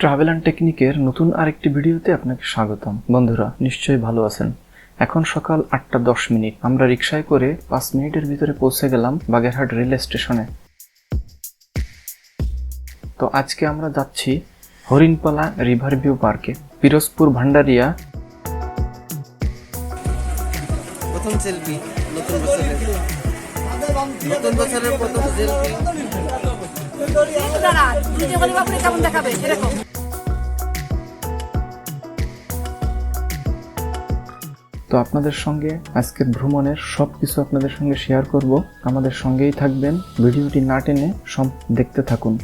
Travel and টেকনিকের নতুন আরেকটি ভিডিওতে আপনাকে স্বাগতম। বন্ধুরা নিশ্চয়ই ভালো আছেন। এখন সকাল আটটা দশ মিনিট। আমরা রিক্সায় করে পাঁচ মিনিটের ভিতরে পৌঁছে গেলাম বাগেরহাট রেল স্টেশনে। তো আজকে আমরা যাচ্ছি হরিণপালা রিভার ভিউ পার্কে পিরোজপুর ভান্ডারিয়া। প্রথম সেলফি নতুন বছরের। নতুন বছরের প্রথম সেলফি দাঁড়া ভিডিও করে বাপরে কেমন দেখাবে? এরকম তো আপনাদের সঙ্গে আজকের ভ্রমণের সব কিছু আপনাদের সঙ্গে শেয়ার করব। আমাদের সঙ্গেই থাকবেন। ভিডিওটি না টেনে সব দেখতে থাকুন।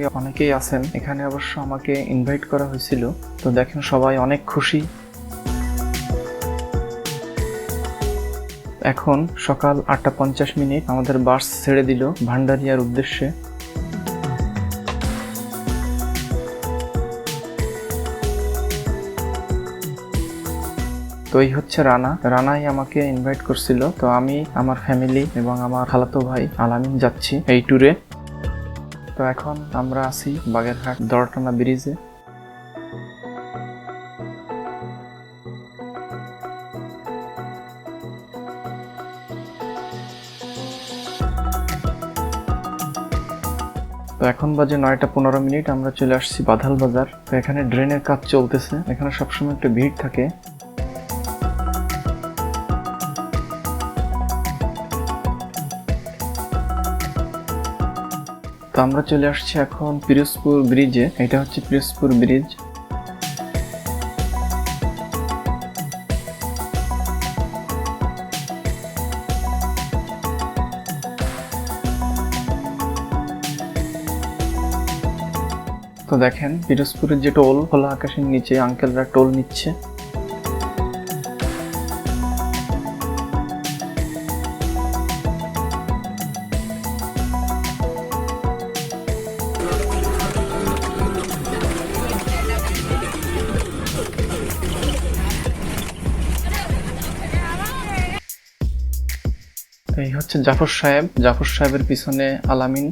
সঙ্গে অনেকেই আছেন। এখানে অবশ্য আমাকে ইনভাইট করা হয়েছিল। তো দেখেন সবাই অনেক খুশি। এখন সকাল আটটা পঞ্চাশ মিনিট আমাদের বাস ছেড়ে দিল ভান্ডারিয়ার উদ্দেশ্যে। তো এই হচ্ছে রানা। রানাই আমাকে ইনভাইট করছিল। তো আমি, আমার ফ্যামিলি এবং আমার খালাতো ভাই আলামিন যাচ্ছি এই ট্যুরে তো এখন আমরা আছি বাগেরহাট দড়টানা ব্রিজে। তো এখন বাজে নয়টা পনেরো মিনিট, আমরা চলে আসছি বাধাল বাজার। তো এখানে ড্রেনের কাজ চলতেছে। এখানে সবসময় একটা ভিড় থাকে। আমরা চলে আসছি এখন পিরোজপুর ব্রিজে এটা হচ্ছে পিরোজপুর ব্রিজ তো দেখেন, পিরোজপুরের যে টোল, খোলা আকাশের নিচে আঙ্কেলরা টোল নিচ্ছে। হচ্ছে জাফর সাহেব। জাফর সাহেবের পিছনে আলামিন।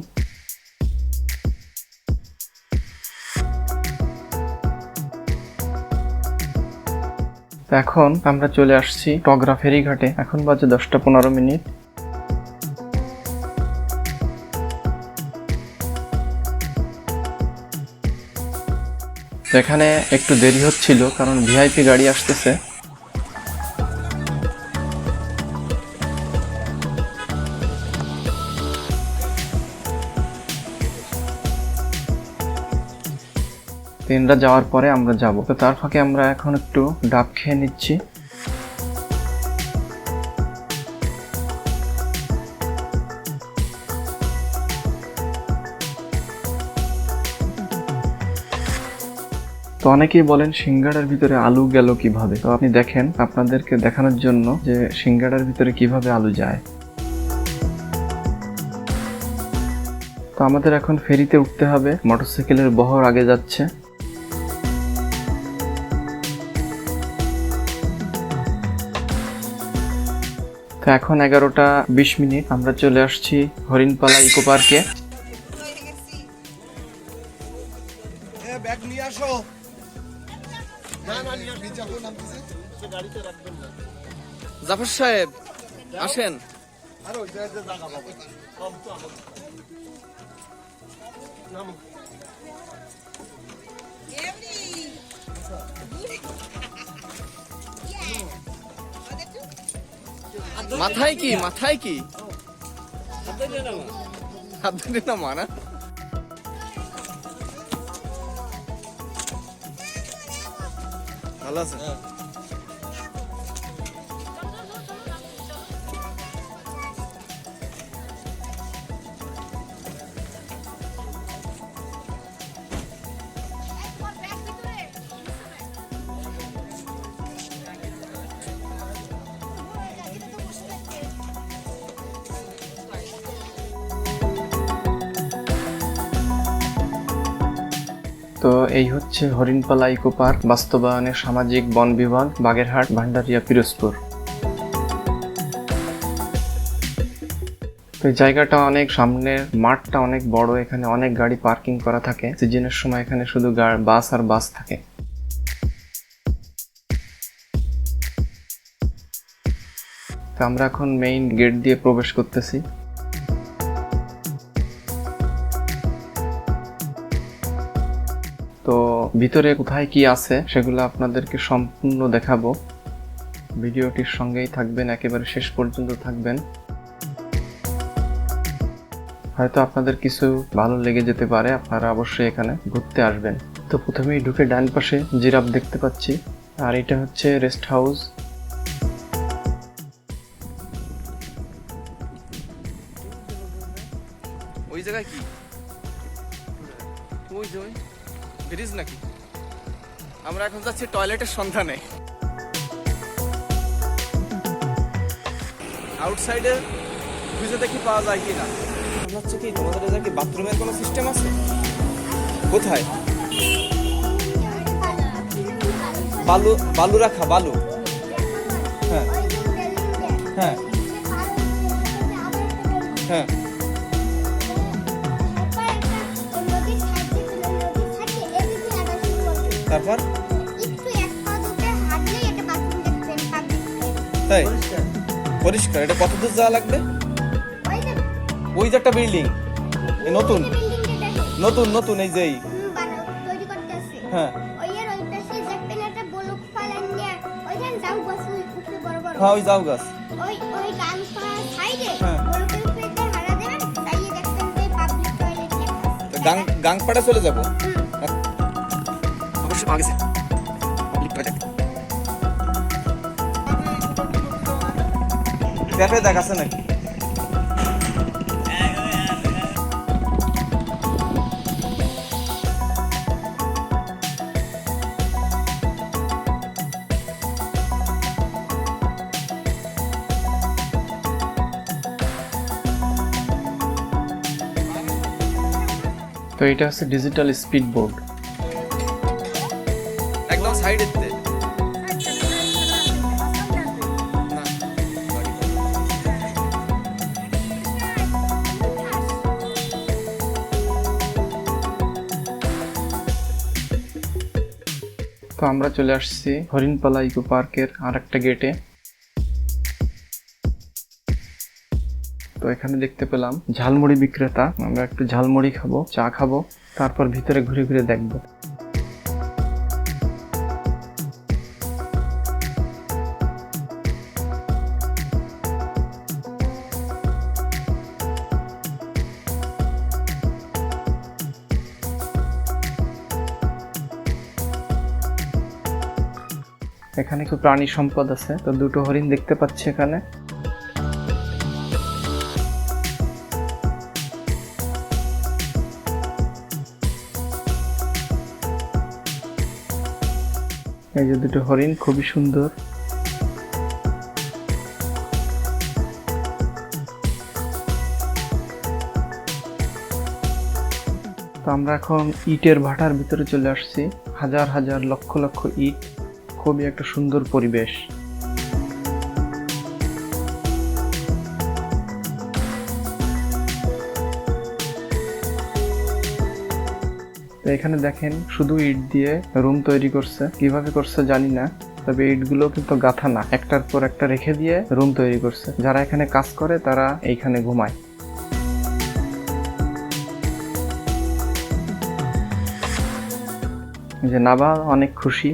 এখন আমরা চলে আসছি টগরা ফেরিঘাটে। এখন বাজে দশটা পনেরো মিনিট। এখানে একটু দেরি হচ্ছিল, কারণ ভিআইপি গাড়ি আসতেছে। ট্রেনটা যাওয়ার পরে আমরা যাব। তো তার ফাঁকে আমরা এখন একটু ডাব খেয়ে নিচ্ছি। তো অনেকেই বলেন সিঙ্গাড়ার ভিতরে আলু গেল কীভাবে? তো আপনি দেখেন, আপনাদেরকে দেখানোর জন্য যে সিঙ্গাড়ার ভিতরে কীভাবে আলু যায়। তো আমাদের এখন ফেরিতে উঠতে হবে। মোটরসাইকেলের বহর আগে যাচ্ছে। এখন এগারোটা বিশ মিনিট আমরা চলে আসছি হরিণপালা ইকো পার্কে। ব্যাগ নিয়ে আসো। জাফর সাহেব আসেন। মাথায় কি মাথায় কি? হাত ধরে মানা ভালো আছে? এই হচ্ছে হরিণপালা ইকো পার্ক বাস্তবায়নের সামাজিক বন বিভাগ, বাগেরহাট, ভান্ডারিয়া, পিরোজপুর। তো জায়গাটা অনেক, সামনের মাঠটা অনেক বড়, এখানে অনেক গাড়ি পার্কিং করা থাকে। সিজনের সময় এখানে শুধু বাস আর বাস থাকে। তো আমরা এখন মেইন গেট দিয়ে প্রবেশ করতেছি। তো ভিতরে কোথায় কি আছে সেগুলো আপনাদেরকে সম্পূর্ণ দেখাবো। ভিডিওটির সঙ্গেই থাকবেন, একেবারে শেষ পর্যন্ত থাকবেন। হয়তো আপনাদের কিছু ভালো লেগে যেতে পারে, আপনারা অবশ্যই এখানে ঘুরতে আসবেন। তো প্রথমেই ঢুকে ডান পাশে জিরাফ দেখতে পাচ্ছি, আর এটা হচ্ছে রেস্ট হাউস। ওই জায়গায় কি? ওই ব্রিজ নাকি? আমরা এখন যাচ্ছি টয়লেটের সন্ধানে। আউটসাইডে খুঁজে দেখি পাওয়া যায় কিনা। মনে হচ্ছে কি তোমাদের এদের কি বাথরুমের কোনো সিস্টেম আছে? কোথায়? বালু বালু রাখা, বালু। হ্যাঁ। হ্যাঁ। হ্যাঁ। তারপর? তাই? পরিষ্কার। এটা কত দূর যাওয়া লাগবে? ওই যে একটা বিল্ডিং নতুন। নতুন নতুন এই যেই। হ্যাঁ। হ্যাঁ ওই যাও গাছ। হ্যাঁ। গাং গাংপাড়া চলে যাব? পাওয়া গেছে পাবলিক টয়লেট ক্যাফে দেখাচ্ছে নাকি? তো এটা হচ্ছে ডিজিটাল স্পিড বোর্ড তো আমরা চলে আসছি হরিণপালা ইকো পার্কের আর একটা গেটে তো এখানে দেখতে পেলাম ঝালমুড়ি বিক্রেতা। আমরা একটু ঝালমুড়ি খাব, চা খাব, তারপর ভিতরে ঘুরে ঘুরে দেখব। এখানে খুব প্রাণী সম্পদ আছে, তো দুটো হরিণ দেখতে পাচ্ছি এখানে। এই যে দুটো হরিণ, খুবই সুন্দর। তো আমরা এখন ইটের ভাটার ভিতরে চলে আসছি। হাজার হাজার লক্ষ লক্ষ ইট। খুবই একটা সুন্দর পরিবেশ। এখানে দেখেন, শুধু ইট দিয়ে রুম তৈরি করছে। কীভাবে করছে জানি না, তবে ইটগুলো কিন্তু গাথা না। একটার পর একটা রেখে দিয়ে রুম তৈরি করছে। যারা এখানে কাজ করে, তারা এইখানে ঘুমায়। যে নাবা, অনেক খুশি।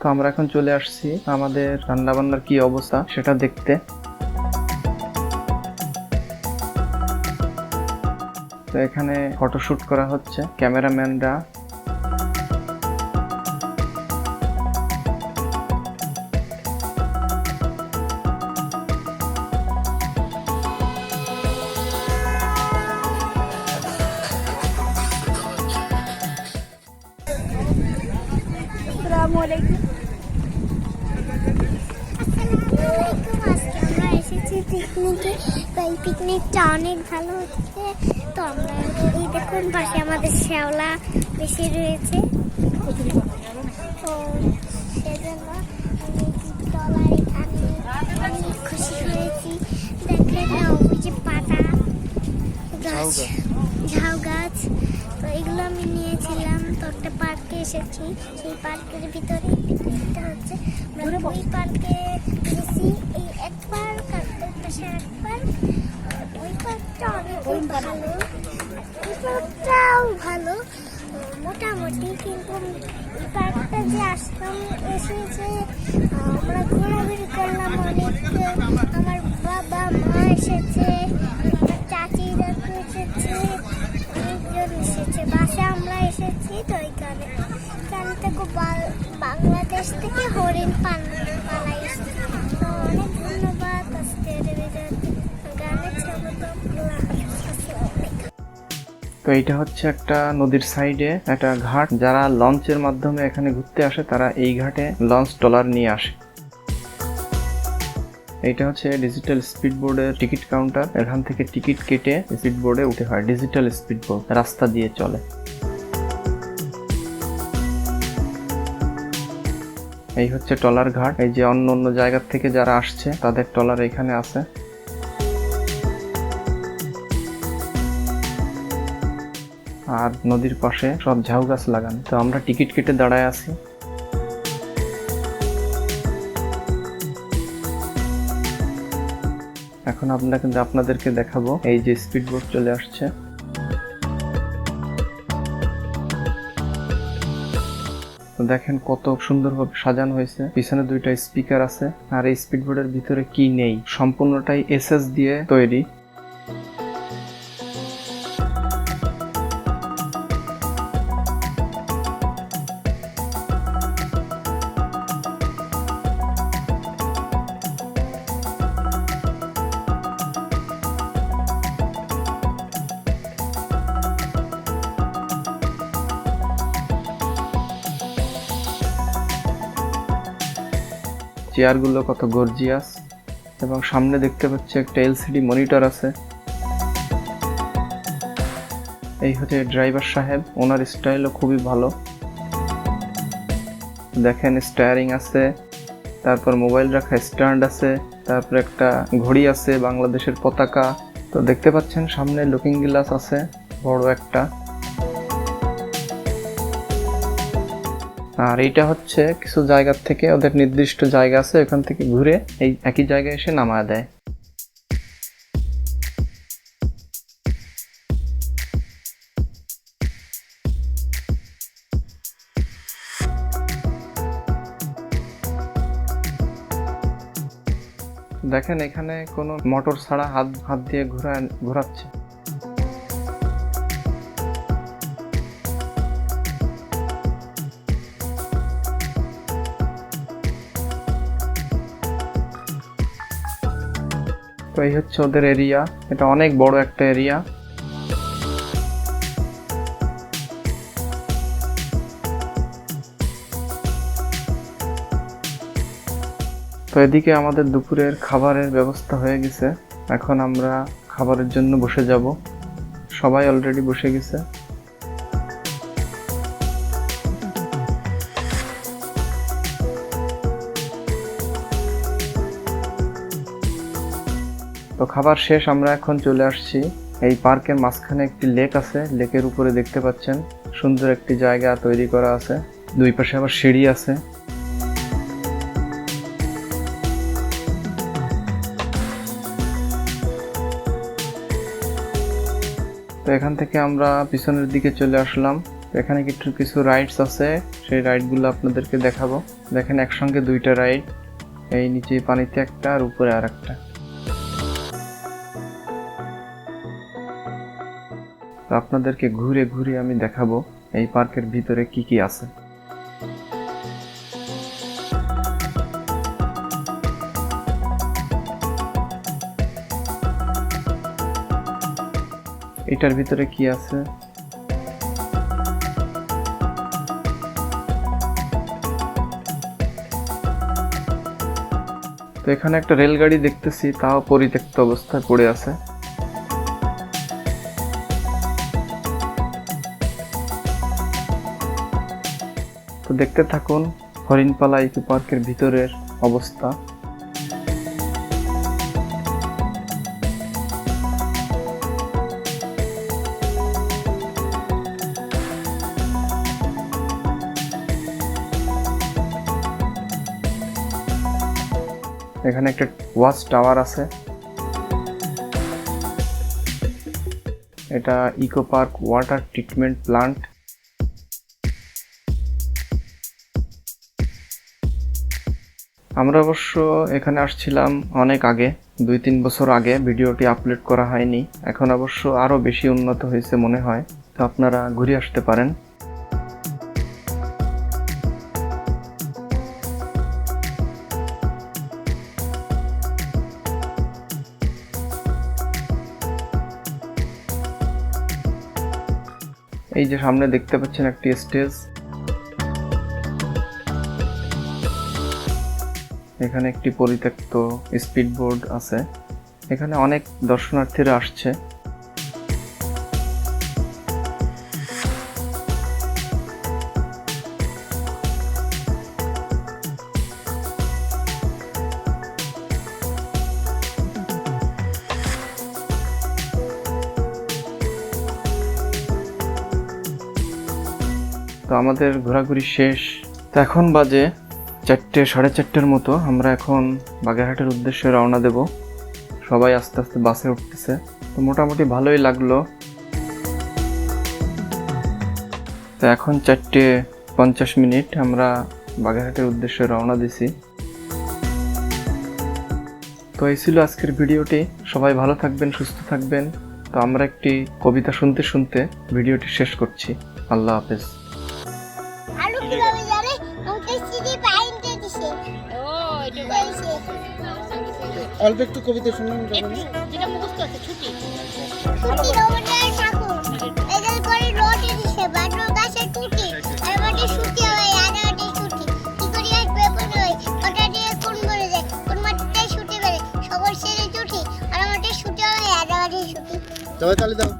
তো আমরা এখন চলে আসছি আমাদের রান্না বান্নার কি অবস্থা সেটা দেখতে। তো এখানে ফটোশুট করা হচ্ছে, ক্যামেরাম্যানরা আলাইকুম আমরা এসেছি পিকনিকে তো পিকনিকটা অনেক ভালো হচ্ছে। তো আমরা দেখুন পাশে আমাদের শ্যাওলা বেশি রয়েছে। তো সেজন্য আমি এখানে খুশি হয়েছি। দেখেন ওই পাতা গাছ। ঝাউ গাছ। তো এগুলো আমি নিয়েছিলাম। তো একটা এসেছি সেই পার্কের ভিতরে। পিকনিকটা হচ্ছে আমরা ওই পার্কে গেছি। এই একবার ওই পাশে একবার। ওই পার্কটা অনেক ভালো। এই পার্কটাও ভালো। মোটামুটি কিন্তু এই পার্কটা যে আসলাম এসেছে আহ, আমরা ঘোরাঘুরি করলাম অনেক আমার বাবা মা এসেছে। আমরা এসেছি ওইখানে এখান। থেকে বাংলাদেশ থেকে হরিণ পান তো এইটা হচ্ছে একটা নদীর সাইডে একটা ঘাট। যারা লঞ্চের মাধ্যমে এখানে ঘুরতে আসে, তারা এই ঘাটে লঞ্চ ট্রলার নিয়ে আসে। এইটা হচ্ছে ডিজিটাল স্পিড বোর্ডের টিকিট কাউন্টার। এখান থেকে টিকিট কেটে স্পিড বোর্ডে উঠে হয়। ডিজিটাল স্পিড বোর্ড রাস্তা দিয়ে চলে। এই হচ্ছে টলার ঘাট। এই যে অন্য অন্য জায়গা থেকে যারা আসছে, তাদের টলার এখানে আছে। আর নদীর পাশে সব ঝাউ গাছ লাগান। তো আমরা টিকিট কেটে দাঁড়ায় আছি। এখন আপনাকে আপনাদেরকে দেখাবো। এই যে স্পিড বোট চলে আসছে। দেখেন কত সুন্দরভাবে সাজানো হয়েছে। পিছনে দুইটা স্পিকার আছে, আর এই স্পিডবোর্ডের ভিতরে কি নেই। সম্পূর্ণটাই এস দিয়ে তৈরি। চেয়ারগুলো কত গর্জিয়াস। এবং সামনে দেখতে পাচ্ছি একটা এলসিডি মনিটর আছে। এই হচ্ছে ড্রাইভার সাহেব, ওনার স্টাইলও খুবই ভালো। দেখেন স্টায়ারিং আছে, তারপর মোবাইল রাখা স্ট্যান্ড আছে, তারপর একটা ঘড়ি আছে বাংলাদেশের পতাকা। তো দেখতে পাচ্ছেন সামনে লুকিং গ্লাস আছে, বড় একটা। আর এইটা হচ্ছে কিছু জায়গার থেকে, ওদের নির্দিষ্ট জায়গা আছে, ওখান থেকে ঘুরে এই একই জায়গায় এসে নামায় দেয়। দেখেন এখানে কোনো মোটর ছাড়া হাত হাত দিয়ে ঘোরা ঘোরাচ্ছে। এই হচ্ছে ওদের এরিয়া এটা অনেক বড় একটা এরিয়া তো এদিকে আমাদের দুপুরের খাবারের ব্যবস্থা হয়ে গেছে। এখন আমরা খাবারের জন্য বসে যাব। সবাই অলরেডি বসে গেছে। তো খাবার শেষ, আমরা এখন চলে আসছি। এই পার্কের মাঝখানে একটি লেক আছে, লেকের উপরে দেখতে পাচ্ছেন, সুন্দর একটি জায়গা তৈরি করা আছে। দুই পাশে আবার সিঁড়ি আছে। তো এখান থেকে আমরা পিছনের দিকে চলে আসলাম। এখানে কিছু কিছু রাইডস আছে, সেই রাইডগুলো আপনাদেরকে দেখাবো। দেখেন একসঙ্গে দুইটা রাইড এই নিচে পানিতে একটা আর উপরে আর একটা তো আপনাদেরকে ঘুরে ঘুরে আমি দেখাবো এই পার্কের ভিতরে কি কি আছে। এটার ভিতরে কি আছে? তো এখানে একটা রেলগাড়ি দেখতেছি, তাও পরিত্যক্ত অবস্থায় পড়ে আছে। তো দেখতে থাকুন হরিণপালা ইকো পার্কের ভিতরের অবস্থা। এখানে একটা ওয়াচ টাওয়ার আছে। এটা eco park water treatment plant. আমরা অবশ্য এখানে আসছিলাম অনেক আগে, দুই তিন বছর আগে, ভিডিওটি আপলোড করা হয়নি। এখন অবশ্য আরও বেশি উন্নত হয়েছে মনে হয়, তো আপনারা ঘুরে আসতে পারেন। এই যে সামনে দেখতে পাচ্ছেন একটি স্টেজ। এখানে একটি পরিত্যক্ত স্পিড বোর্ড আছে। এখানে অনেক দর্শনার্থীরা আসছে। তো আমাদের ঘোরাঘুরি শেষ। তো এখন বাজে চারটে, সাড়ে চারটের মতো আমরা এখন বাগেরহাটের উদ্দেশ্যে রওনা দেব। সবাই আস্তে আস্তে বাসে উঠতেছে। তো মোটামুটি ভালোই লাগল। তো এখন চারটে পঞ্চাশ মিনিট আমরা বাগেরহাটের উদ্দেশ্যে রওনা দিছি। তো এই ছিল আজকের ভিডিওটি। সবাই ভালো থাকবেন, সুস্থ থাকবেন। তো আমরা একটি কবিতা শুনতে শুনতে ভিডিওটি শেষ করছি। আল্লাহ হাফেজ। অল্প একটু কবিতা শুনুন যেটা মুখস্থ আছে ছুটি। ছুটি রোবটে ঠাকুর। এদের করে রোটে দিছে বাটো গাছে টুটি। আর হয় আর ছুটি। কি করি আসবে বলে ওই ওটা দিয়ে কোন বলে যায়? কোন মাঠটাই ছুটি বেড়ে? সবার সেরে ছুটি আর ছুটি হয় আর মাটি ছুটি। সবাই তাহলে দাও